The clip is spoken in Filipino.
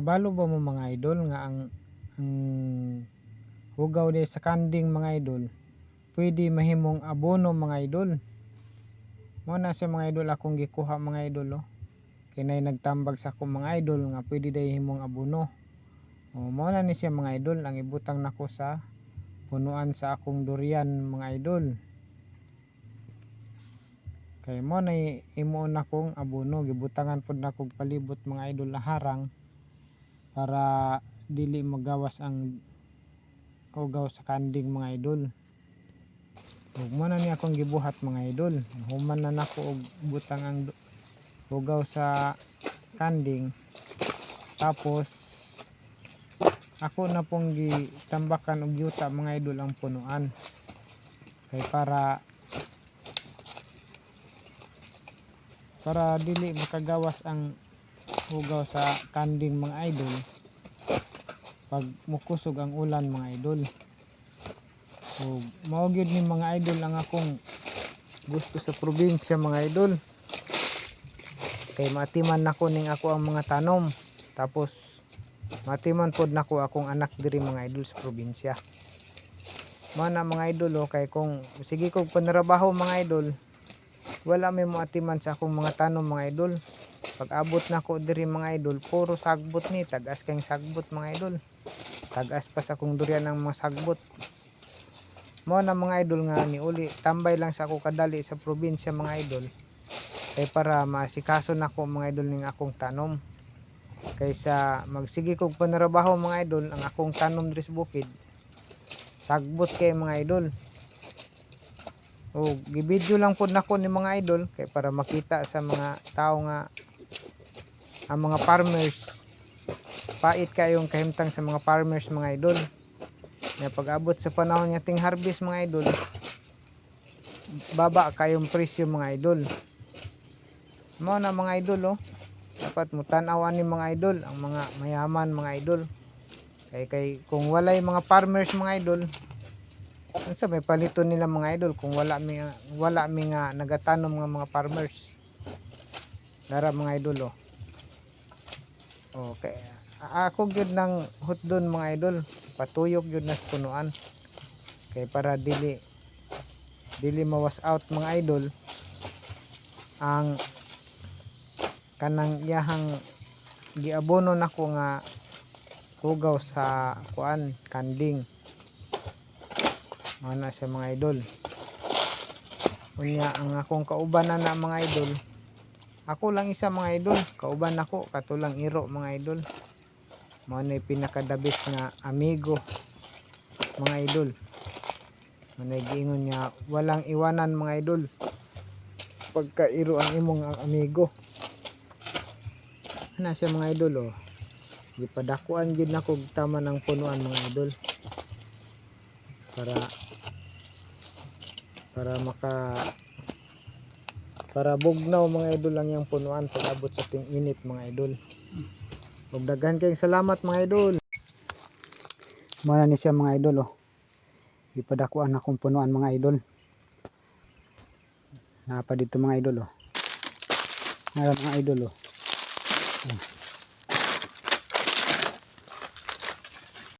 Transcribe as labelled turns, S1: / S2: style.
S1: Kabalo ba mo mga idol nga ang ang hugaw di sa kanding mga idol pwede mahimong abono mga idol. Mo na sa mga idol akong gikuha mga idol oh. Kay nay nagtambag sa akong mga idol nga pwede day himong abono. O mo na ni siya mga idol ang ibutang nako sa punuan sa akong durian mga idol. Kay mo na imuon akong abono gibutangan pod nako palibot mga idol na harang para dili magawas ang ugaw sa kanding mga idol. Mo na ni akong gibuhat mga idol. Human na nako og butang ang ugaw sa kanding. Tapos ako na pong gitambakan og yuta mga idol ang punuan. Kay para para dili makagawas ang hugaw sa kanding mga idol pag mukusog ang ulan mga idol. So mao gyud ni mga idol ang akong gusto sa probinsya mga idol. Kay matiman nako ning ako ang mga tanom. Tapos matiman pod nako akong anak diri mga idol sa probinsya. Mana mga idol oh, kay kung sige kog panrabaho mga idol wala may moatiman sa akong mga tanom mga idol pag abot na ko diri mga idol puro sagbot ni tagas kayong sagbot mga idol. Tagas pa sa akong durian ng mga sagbot. Mo na mga idol nga ni uli tambay lang sa ako kadali sa probinsya mga idol. Kay para masikaso na ko mga idol ning akong tanom. Kaysa magsige kog panrabaho mga idol ang akong tanom diri sa bukid. Sagbot kay mga idol. O gibidyo lang pod nako ni mga idol kay para makita sa mga tao nga ang mga farmers pait kayong kahimtang sa mga farmers mga idol. Na pag abot sa panahon nga ting harvest mga idol baba kayong presyo mga idol. Mo na mga idol oh. Dapat mo tanawan ni mga idol ang mga mayaman mga idol. Kay kay kung walay mga farmers mga idol unsa may palito nila mga idol kung wala mi wala mi nga nagatanom nga mga farmers. Dara mga idol oh okay. Ako gyud nang hutdon mga idol. Patuyok gyud na sa punuan. Kay para dili dili mawas out mga idol ang kanang iyahang giabono nako nga kugaw sa kuan kanding. Ano na siya mga idol. Unya ang akong kaubanan na mga idol ako lang isa mga idol. Kauban ako katulang iro mga idol. Mao na pinakadabis nga amigo mga idol. Mao giingon niya walang iwanan mga idol. Pagka iro ang imong amigo. Na siya mga idol oh. Gipadakuan gyud nako tama ng punuan mga idol. Para para maka para bugnaw mga idol lang yung punuan pag abot sa ting init mga idol. Ug daghan kayong salamat mga idol. Mana ni siya mga idol oh. Ipadakuan akong punuan mga idol. Napa dito mga idol oh. Nara mga idol Oh.